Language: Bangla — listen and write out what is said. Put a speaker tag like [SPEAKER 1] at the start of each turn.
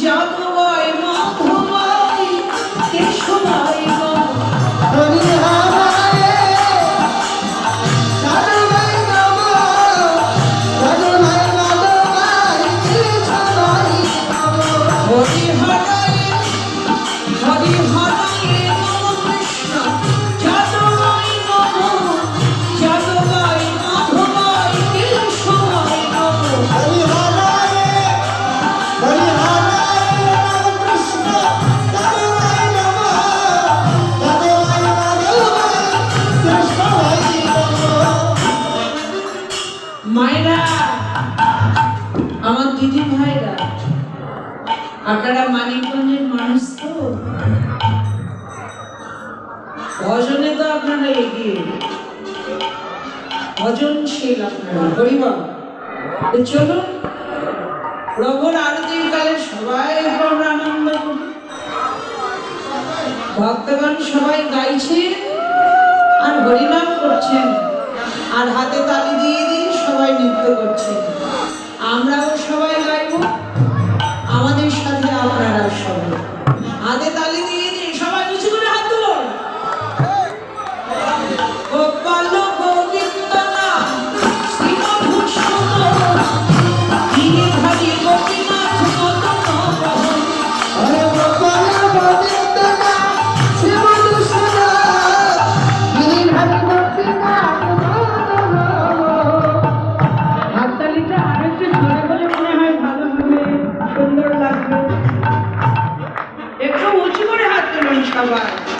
[SPEAKER 1] idiota মায়েরা, আমার দিদি ভাইরা, আপনারা মানিকগঞ্জের মানুষ তো? ভজনে তো আপনারা এগিয়ে। ভজনশীল আপনারা, পরিবার। চলুন প্রভুর আরতির কালে সবাই আমরা আনন্দ করি। ভক্তগণ সবাই গাইছে আর হরিনাম করছেন আর হাতে তালি দিয়ে নৃত্য করছে। Come.